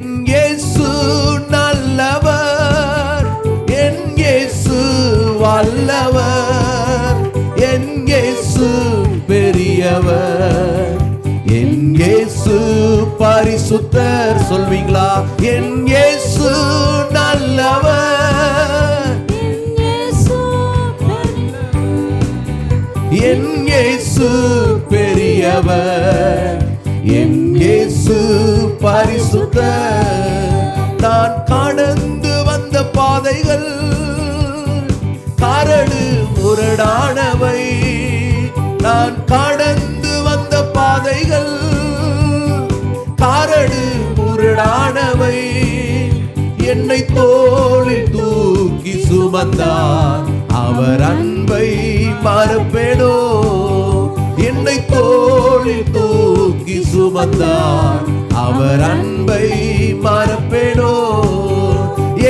இயேசு நல்லவர். என் இயேசு வல்லவர். என் இயேசு பெரியவர். என் இயேசு பரிசுத்தர். சொல்வீங்களா? என் இயேசு நல்லவர். என் இயேசு பெரியவர். என் வந்தார். அவர் அன்பை மறப்பேடோ என்னை தோளில் தூக்கி சுமந்தார். அவர் அன்பை மறப்பேடோ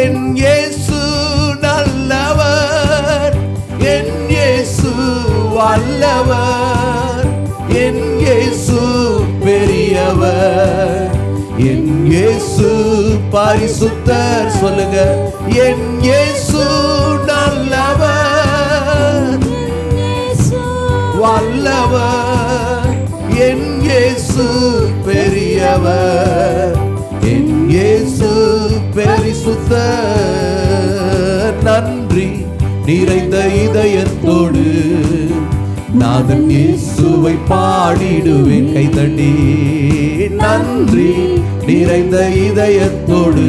என் இயேசு நல்லவர். என் இயேசு வல்லவர். என் இயேசு பெரியவர். என் இயேசு பரிசுத்தர். சொல்லுங்க. என் இயேசு நல்லவர். வல்லவர். என் இயேசு பெரியவர். என் இயேசு பரிசுத்தர் நன்றி நிறைந்த இதயத்தோடு நாதன் இயேசுவை பாடிடுவேன். கைதட்டி நன்றி நிறைந்த இதயத்தோடு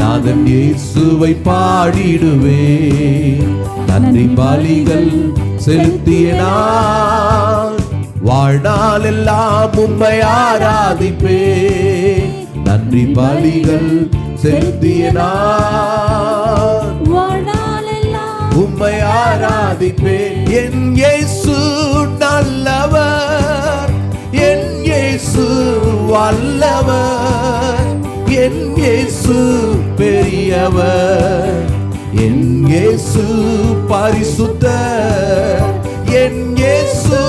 நாதன் இயேசுவை பாடிடுவேன் நன்றி பலிகள் செலுத்திய நான் வாழ்நாள் எல்லாம் உம்மை ஆராதிப்பே. நன்றி பலிகள் செலுத்திய நான் உம்மை ஆராதிப்பேன் என் இயேசு நல்லவர். என் இயேசு வல்லவர். என் இயேசு பெரியவர். என் இயேசு பரிசுத்த என் இயேசு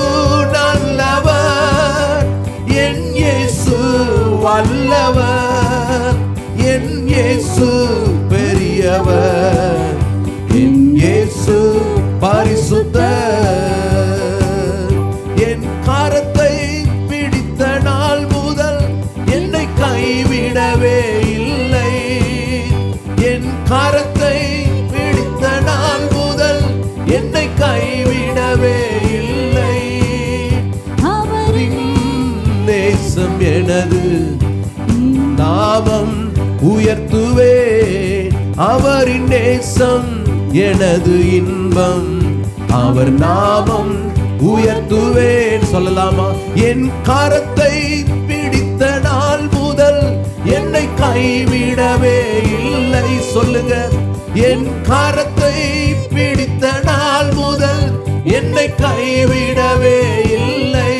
அவரின் நேசம் எனது இன்பம். அவர் நாமம் உயர்த்துவேன். சொல்லலாமா? என் கரத்தை பிடித்த நாள் முதல் என்னை கைவிடவே இல்லை. சொல்லுங்க. என் கரத்தை பிடித்த நாள் முதல் என்னை கைவிடவே இல்லை.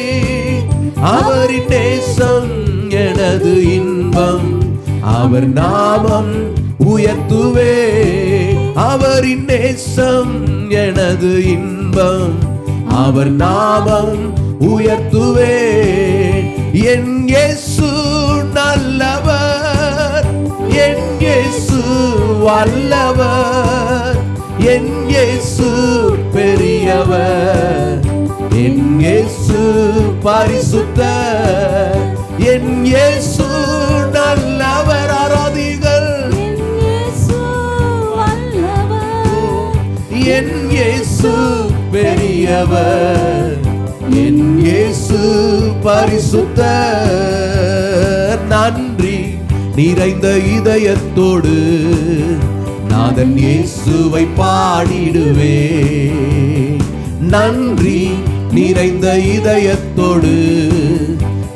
அவரின் நேசம் எனது இன்பம். அவர் நாமம் உயர்த்துவே. அவரின் நேசம் எனது இன்பம். அவர் நாமம் உயர்த்துவே. என் இயேசு நல்லவர். என் இயேசு வல்லவர். என் இயேசு பெரியவர். என் இயேசு பரிசுத்த என் இயேசு என் இயேசு பெரியவர். என் இயேசு பரிசுத்த நன்றி நிறைந்த இதயத்தோடு நாதன் இயேசுவை பாடிடுவே நன்றி நிறைந்த இதயத்தோடு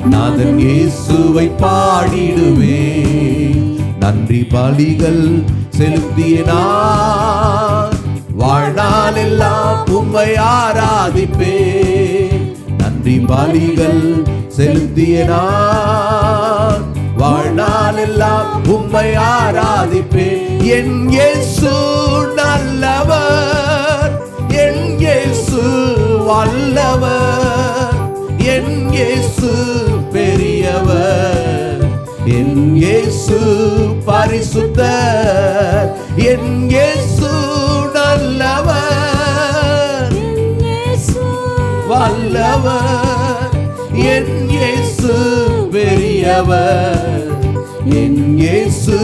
நாதன் இயேசுவை பாடிடுவே நன்றி பலிகள் செலுத்தியனா உம்மை ஆராதிப்பே. நன்றி பலிகள் செலுத்திய நான். வாழ்நாள் எல்லாம் உம்மை ஆராதிப்பே. என் இயேசு நல்லவர். என் இயேசு வல்லவர். என் இயேசு பெரியவர். என் இயேசு பரிசுத்தர். என் இயேசு பெரியவர் என் இயேசு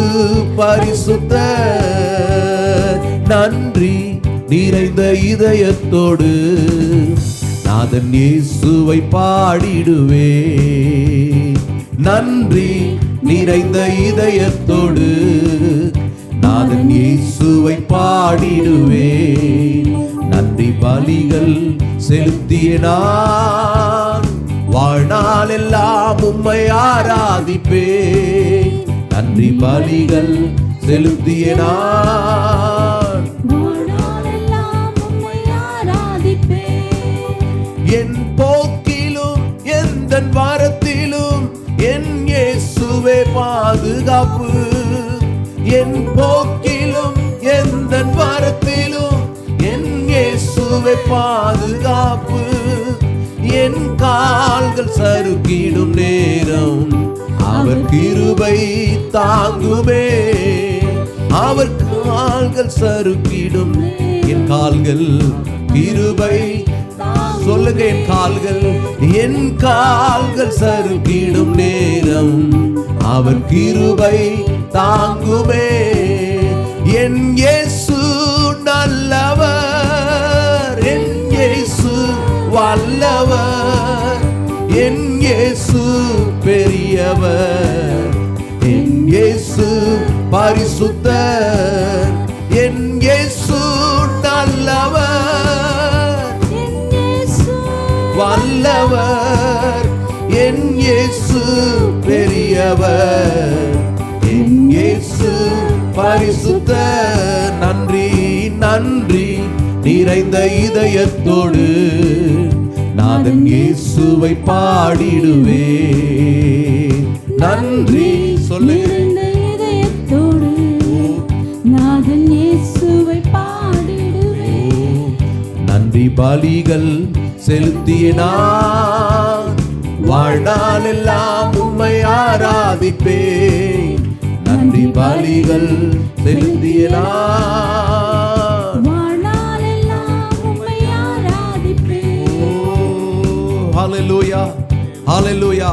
பரிசுத்த நன்றி நிறைந்த இதயத்தோடு நாதன் இயேசுவை பாடிடுவே. நன்றி நிறைந்த இதயத்தோடு நாதன் இயேசுவை பாடிடுவே நன்றி பலிகள் செலுத்தியனா நாள் எல்லாம் உம்மை ஆராதிப்பே நன்றி பலிகள் செலுத்திய நான் என் போக்கிலும் எந்த வாரத்திலும் என் இயேசுவே பாதுகாப்பு. என் போக்கிலும் எந்த வாரத்திலும் என் இயேசுவே பாதுகாப்பு. என் கா பாதங்கள் சறுக்கிடும் நேரம். அவர் கிருபை தாங்குமே. அவர் கால்கள் சறுக்கிடும். என் கால்கள் கிருபை சொல்லுங்க என் கால்கள் என் கால்கள் சறுக்கிடும் நேரம். அவர் கிருபை தாங்குமே. என் இயேசு நல்லவர். என் இயேசு வல்லவர். என் இயேசு பெரியவர். என் இயேசு பரிசுத்தர். என் இயேசு நல்லவர். வல்லவர். என் இயேசு பெரியவர். என் இயேசு பரிசுத்த நன்றி நன்றி. நிறைந்த இதயத்தோடு. நாதன் இயேசுவை பாடிடுவே. நன்றி. சொல்லு. நாதன் இயேசுவை பாடிடுவே. நன்றி பலிகள் செலுத்திய நான் வாழ்நாள் எல்லாம் உம்மை ஆராதிப்பே நன்றி பலிகள் செலுத்திய ஹலெலூயா ஹலெலூயா